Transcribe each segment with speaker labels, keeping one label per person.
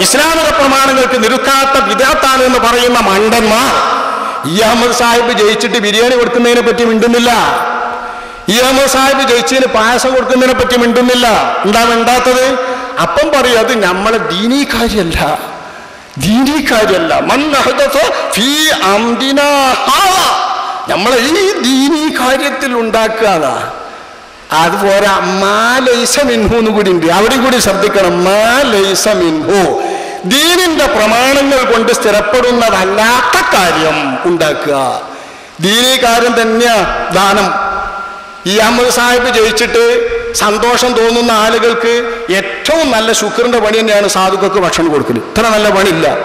Speaker 1: ഇസ്ലാമിക പ്രമാണങ്ങൾക്ക് നിരുക്കാത്ത വിദാത്താണ് എന്ന് പറയുന്ന മണ്ടന്മാർ. ഇ അഹമ്മദ് സാഹിബ് ജയിച്ചിട്ട് ബിരിയാണി കൊടുക്കുന്നതിനെ പറ്റി മിണ്ടുന്നില്ല. ഇ അഹമ്മദ് സാഹിബ് ജയിച്ചതിന് പായസം കൊടുക്കുന്നതിനെ പറ്റി മിണ്ടുന്നില്ല. എന്താ മിണ്ടാത്തത്? അപ്പം പറയും അത് നമ്മളെ ദീനീ കാര്യമല്ല. ദീനീ കാര്യമല്ല. നമ്മളെ ഈ ദീനീ കാര്യത്തിൽ ഉണ്ടാക്കുക അതുപോലെ മാ ലൈസ മിൻഹു എന്ന് കൂടി ഉണ്ട്. അവിടെയും കൂടി ശ്രദ്ധിക്കണം. മാ ലൈസ മിൻഹു. ദീനിന്റെ പ്രമാണങ്ങൾ കൊണ്ട് സ്ഥിരപ്പെടുന്നതല്ലാത്ത കാര്യം ഉണ്ടാക്കുക. ദീനീ കാര്യം തന്നെയാ ദാനം. ഈ അഹമ്മദ് സാഹിബ് ജയിച്ചിട്ട് സന്തോഷം തോന്നുന്ന ആളുകൾക്ക് ഏറ്റവും നല്ല ശുക്രന്റെ പണി തന്നെയാണ് സാധുക്കൾക്ക് ഭക്ഷണം കൊടുക്കൽ. ഇത്ര നല്ല പണിയില്ല.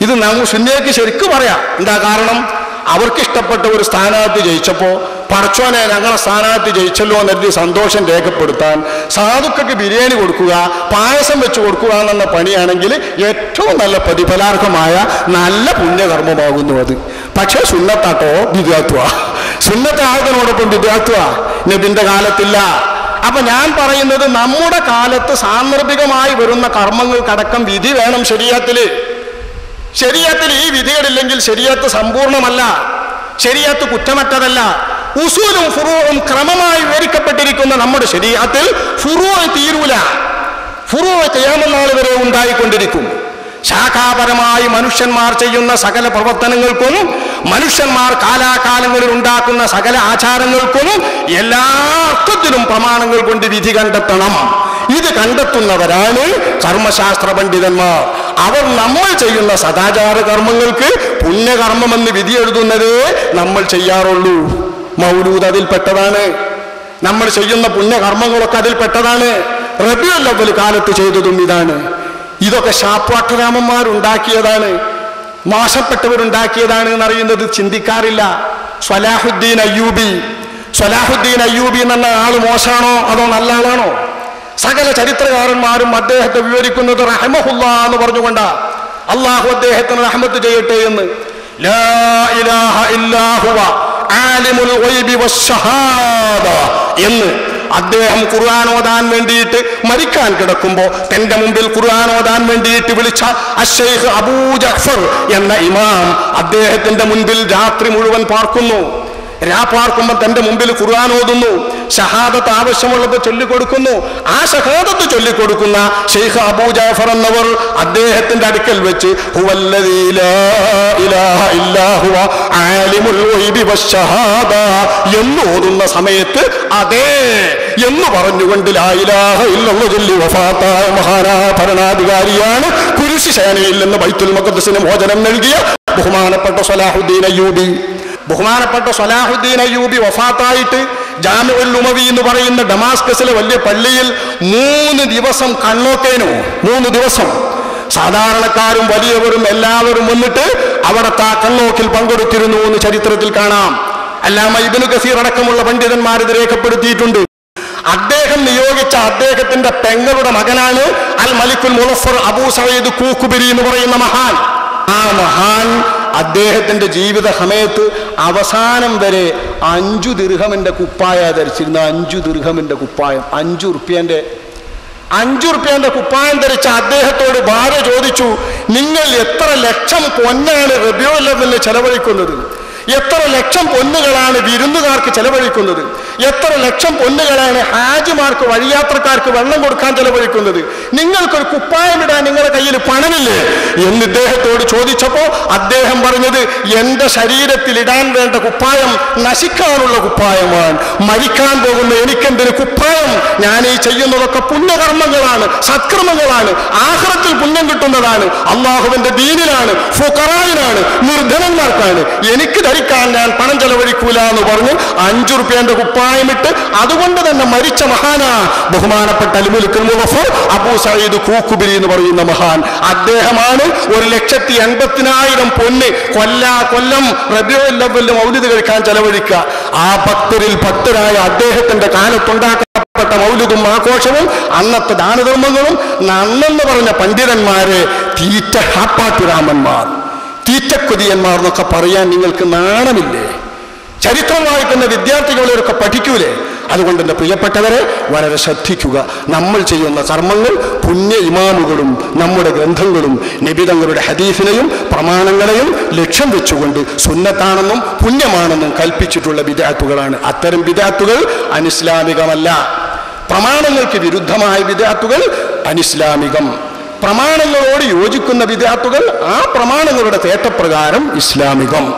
Speaker 1: ഇത് സുന്നിയക്ക് ശരിക്കും പറയാം. എന്താ കാരണം? അവർക്ക് ഇഷ്ടപ്പെട്ട ഒരു സ്ഥാനാർത്ഥി ജയിച്ചപ്പോൾ പറച്ചോനെ ഞങ്ങളെ സ്ഥാനാർത്ഥി ജയിച്ചല്ലോ എന്നൊരു സന്തോഷം രേഖപ്പെടുത്താൻ സാധുക്കൾക്ക് ബിരിയാണി കൊടുക്കുക പായസം വെച്ച് കൊടുക്കുക എന്ന പണിയാണെങ്കിൽ ഏറ്റവും നല്ല പ്രതിഫലാർഹമായ നല്ല പുണ്യകർമ്മമാകുന്നു അത്. പക്ഷേ സുന്നത്താട്ടോ വിദ്യാത്വ സുന്നത്തെ ആകുന്നതിനോടൊപ്പം വിദ്യാത്വ നബിന്റെ കാലത്തില്ല. അപ്പൊ ഞാൻ പറയുന്നത് നമ്മുടെ കാലത്ത് സാന്ദർഭികമായി വരുന്ന കർമ്മങ്ങൾക്കടക്കം വിധി വേണം ശരീരത്തിൽ. ശരീരത്തിൽ ഈ വിധികളില്ലെങ്കിൽ ശരീരത്ത് സമ്പൂർണമല്ല ശരീരത്ത് കുറ്റമറ്റതല്ല. ഉസൂലും ഫുറൂവും ക്രമമായി വിവരിക്കപ്പെട്ടിരിക്കുന്ന നമ്മുടെ ശരീരത്തിൽ ഫുറൂ തീരൂല. ഫുറൂ ചെയ്യാമെന്നാൾ വരെ ഉണ്ടായിക്കൊണ്ടിരിക്കും. ശാഖാപരമായി മനുഷ്യന്മാർ ചെയ്യുന്ന സകല പ്രവർത്തനങ്ങൾക്കും മനുഷ്യന്മാർ കാലാകാലങ്ങളിൽ ഉണ്ടാക്കുന്ന സകല ആചാരങ്ങൾക്കും എല്ലാ അർത്ഥത്തിലും പ്രമാണങ്ങൾ കൊണ്ട് വിധി കണ്ടെത്തണം. ഇത് കണ്ടെത്തുന്നവരാണ് കർമ്മശാസ്ത്ര പണ്ഡിതന്മാർ. അവർ നമ്മൾ ചെയ്യുന്ന സദാചാര കർമ്മങ്ങൾക്ക് പുണ്യകർമ്മമെന്ന് വിധി എഴുതുന്നതേ നമ്മൾ ചെയ്യാറുള്ളൂ. മൗലൂദ് അതിൽപ്പെട്ടതാണ്. നമ്മൾ ചെയ്യുന്ന പുണ്യകർമ്മങ്ങളൊക്കെ അതിൽപ്പെട്ടതാണ്. റബിയല്ലവൽ കാലത്ത് ചെയ്തതും ഇതാണ്. ഇതൊക്കെ ശാപ്പാട്ടരാമന്മാരുണ്ടാക്കിയതാണ് മോശപ്പെട്ടവരുണ്ടാക്കിയതാണ് എന്നറിയുന്നത് ചിന്തിക്കാറില്ല. സ്വലാഹുദ്ദീൻ അയ്യൂബി. സ്വലാഹുദ്ദീൻ അയ്യൂബി എന്ന ആൾ മോശമാണോ അതോ നല്ല ആളാണോ? സകല ചരിത്രകാരന്മാരും അദ്ദേഹത്തെ വിവരിക്കുന്നത് റഹമഹുല്ല എന്ന് പറഞ്ഞുകൊണ്ടാ. അള്ളാഹു അദ്ദേഹത്തിന് റഹമത്ത് ചെയ്യട്ടെ എന്ന്. ലാ ഇലാഹ ഇല്ലാ ഹുവ ആലിമുൽ എന്ന് അദ്ദേഹം ഖുർആൻ ഓതാൻ വേണ്ടിയിട്ട് മരിക്കാൻ കിടക്കുമ്പോ തന്റെ മുമ്പിൽ ഖുർആൻ ഓതാൻ വേണ്ടിയിട്ട് വിളിച്ച അഷേഖ് അബൂ ജഫർ എന്ന ഇമാം അദ്ദേഹത്തിന്റെ മുൻപിൽ രാത്രി മുഴുവൻ പാർക്കുന്നു. രാ പാർക്കുമ്പോൾ തന്റെ മുമ്പിൽ ഖുർആൻ ഓതുന്നു ഷഹാദത്ത് ആവശ്യമുള്ളത് ചൊല്ലിക്കൊടുക്കുന്നു. ആ ഷഹാദത്ത് ചൊല്ലിക്കൊടുക്കുന്ന ഷെയ്ഖ് അബൂ ജാഫർ എന്നവർ അദ്ദേഹത്തിന്റെ അടുക്കൽ വെച്ച് എന്ന് ഓതുന്ന സമയത്ത് അതേ എന്ന് പറഞ്ഞുകൊണ്ട് ലാ ഇലാഹ ഇല്ലല്ലാഹു ചൊല്ലി ഭരണാധികാരിയാണ് കുരിശ് സേനയിൽ നിന്ന് ബൈത്തുൽ മുഖദ്സിന് മോചനം നൽകിയ ബഹുമാനപ്പെട്ട സലാഹുദ്ദീൻ അയ്യൂബി. ബഹുമാനപ്പെട്ട സലാഹുദ്ദീൻ അയ്യൂബി വഫാത്തായിട്ട് ജാമിഉൽ ഉമവി എന്ന് പറയുന്ന ഡമാസ്കസിലെ വലിയ പള്ളിയിൽ മൂന്ന് ദിവസം കണ്ണോക്കേനു. മൂന്ന് ദിവസം. സാധാരണക്കാരും വലിയവരും എല്ലാവരും വന്നിട്ട് അവിടെ താ കണ്ണോക്കിൽ പങ്കെടുത്തിരുന്നു എന്ന് ചരിത്രത്തിൽ കാണാം. അല്ലാമ ഇബിനു കസീർ അടക്കമുള്ള പണ്ഡിതന്മാർ ഇത് രേഖപ്പെടുത്തിയിട്ടുണ്ട്. അദ്ദേഹം നിയോഗിച്ച അദ്ദേഹത്തിന്റെ പെങ്ങളുടെ മകനാണ് അൽ മലിക്കുൽ മുളഫർ അബൂ സയ്യിദ് കൂക്കുബിരി എന്ന് പറയുന്ന മഹാൻ. ആ മഹാൻ അദ്ദേഹത്തിന്റെ ജീവിത സമയത്ത് അവസാനം വരെ അഞ്ചു ദീർഘമിന്റെ കുപ്പായ ധരിച്ചിരുന്ന അഞ്ചു ദീർഘമിന്റെ കുപ്പായം അഞ്ചു റുപ്യന്റെ അഞ്ചു റുപ്യന്റെ കുപ്പായം ധരിച്ച അദ്ദേഹത്തോട് ഭാര്യ ചോദിച്ചു നിങ്ങൾ എത്ര ലക്ഷം പൊന്നാണ് റബിയോ ലെവലിന് ചെലവഴിക്കുന്നത്? എത്ര ലക്ഷം പൊന്നുകളാണ് വിരുന്നുകാർക്ക് ചെലവഴിക്കുന്നത്? എത്ര ലക്ഷം പൊന്നുകളാണ് ഹാജിമാർക്ക് വഴിയാത്രക്കാർക്ക് വെള്ളം കൊടുക്കാൻ ചെലവഴിക്കുന്നത്? നിങ്ങൾക്കൊരു കുപ്പായം ഇടാൻ കയ്യിൽ പണമില്ലേ? എന്ന് ഇദ്ദേഹത്തോട് ചോദിച്ചപ്പോ അദ്ദേഹം പറഞ്ഞത് എന്റെ ശരീരത്തിൽ ഇടാൻ വേണ്ട കുപ്പായം നശിക്കാനുള്ള കുപ്പായമാണ്. മരിക്കാൻ പോകുന്ന എനിക്കെന്തൊരു കുപ്പായം? ഞാൻ ഈ ചെയ്യുന്നതൊക്കെ പുണ്യകർമ്മങ്ങളാണ് സത്കർമ്മങ്ങളാണ്. ആഹ്റത്തിൽ പുണ്യം കിട്ടുന്നതാണ്. അള്ളാഹുവിന്റെ ദീനിലാണ് ഫുക്കറായിനാണ് നിർധനന്മാർക്കാണ്. എനിക്ക് ധരിക്കാൻ ഞാൻ പണം ചെലവഴിക്കൂല എന്ന് പറഞ്ഞ് അഞ്ചു റുപ്യന്റെ കുപ്പായമിട്ട് അതുകൊണ്ട് തന്നെ മരിച്ച മഹാനാ ബഹുമാനപ്പെട്ട മുഹഫർ അബൂ സയ്യിദ് കൂക്കുബിരി എന്ന് പറയുന്ന മഹാൻ അദ്ദേഹമാണ് ഒരു ലക്ഷത്തി എൺപത്തിനായിരം പൊന്ന് കൊല്ലാ കൊല്ലം റബിയോ ലവലിലും ഔലിത് കഴിക്കാൻ ചെലവഴിക്കുക. ആ ഭക്തരിൽ ഭക്തരായ അദ്ദേഹത്തിന്റെ കാലത്തുണ്ടാക്കപ്പെട്ട മൗലിതും ആഘോഷവും അന്നത്തെ ദാനധർമ്മങ്ങളും നന്നെന്ന് പറഞ്ഞ പണ്ഡിതന്മാര് തീറ്റ ഹാപ്പാട്ടുരാമന്മാർ തീറ്റക്കുതിയന്മാർ എന്നൊക്കെ പറയാൻ നിങ്ങൾക്ക് നാണമില്ലേ? ചരിത്രമായിട്ടുള്ള വിദ്യാർത്ഥികളെയൊക്കെ പഠിക്കൂലേ? അതുകൊണ്ട് എന്റെ പ്രിയപ്പെട്ടവരെ വളരെ ശ്രദ്ധിക്കുക. നമ്മൾ ചെയ്യുന്ന കർമ്മങ്ങൾ പുണ്യ ഇമാമുകളും നമ്മുടെ ഗ്രന്ഥങ്ങളും നിബിതങ്ങളുടെ ഹദീഫിനെയും പ്രമാണങ്ങളെയും ലക്ഷ്യം വെച്ചുകൊണ്ട് സുന്നത്താണെന്നും പുണ്യമാണെന്നും കൽപ്പിച്ചിട്ടുള്ള വിദ്യാർത്ഥികളാണ് അത്തരം വിദ്യാർത്ഥികൾ അനിസ്ലാമികമല്ല. പ്രമാണങ്ങൾക്ക് വിരുദ്ധമായ വിദ്യാർത്ഥികൾ അനിസ്ലാമികം. പ്രമാണങ്ങളോട് യോജിക്കുന്ന വിദ്യാർത്ഥികൾ ആ പ്രമാണങ്ങളുടെ തേട്ടപ്രകാരം ഇസ്ലാമികം.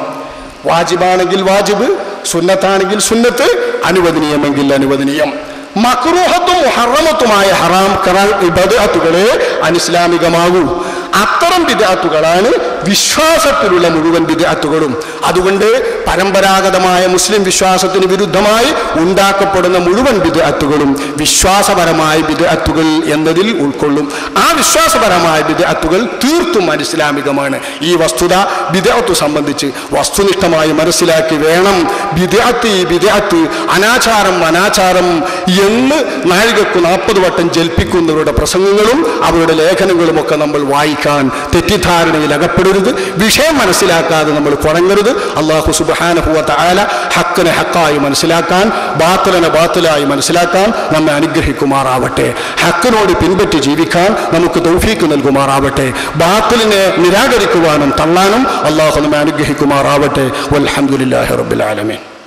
Speaker 1: വാജിബാണെങ്കിൽ വാജിബ് സുന്നത്താണെങ്കിൽ സുന്നത്ത് അനുവദനീയമെങ്കിൽ അനുവദനീയം. മക്രൂഹത്തും ഹറമത്തുമായ ഹറാം കറാൻ വിബദത്തുകളെ അനിസ്ലാമികമാകൂ. അത്തരം വിദ്യാർത്ഥികളാണ് വിശ്വാസത്തിലുള്ള മുഴുവൻ വിദ്യാർത്ഥികളും അതുകൊണ്ട് പരമ്പരാഗതമായ മുസ്ലിം വിശ്വാസത്തിന് വിരുദ്ധമായി ഉണ്ടാക്കപ്പെടുന്ന മുഴുവൻ വിദ്യാർത്ഥികളും വിശ്വാസപരമായ വിദ്യാർത്ഥികൾ എന്നതിൽ ഉൾക്കൊള്ളും. ആ വിശ്വാസപരമായ വിദ്യാർത്ഥികൾ തീർത്തും അനിസ്ലാമികമാണ്. ഈ വസ്തുത വിദ്യാർത്ഥി സംബന്ധിച്ച് വസ്തുനിഷ്ഠമായി മനസ്സിലാക്കി വേണം. വിദ്യാർത്ഥി വിദ്യാർത്ഥി അനാചാരം അനാചാരം എന്ന് നാഴികക്ക് നാൽപ്പത് വട്ടം ജൽപ്പിക്കുന്നവരുടെ പ്രസംഗങ്ങളും അവരുടെ ലേഖനങ്ങളും ഒക്കെ നമ്മൾ വായിക്കാൻ തെറ്റിദ്ധാരണയിൽ അകപ്പെടരുത് വിഷയം മനസ്സിലാക്കാതെ നമ്മൾ കുഴങ്ങരുത്. അള്ളാഹു സുബാനഹുവത്ത ആല ഹക്കിനെ ഹക്കായി മനസ്സിലാക്കാൻ ബാത്തലിനെ ബാത്തലായി മനസ്സിലാക്കാൻ നമ്മെ അനുഗ്രഹിക്കുമാറാവട്ടെ. ഹക്കിനോട് പിൻപറ്റി ജീവിക്കാൻ നമുക്ക് തൗഫീക്ക് നൽകുമാറാവട്ടെ. ബാത്തലിനെ നിരാകരിക്കുവാനും തള്ളാനും അള്ളാഹു നമ്മെ അനുഗ്രഹിക്കുമാറാവട്ടെ. വൽഹമുല്ലാഹി റബ്ബിൽ ആലമീൻ.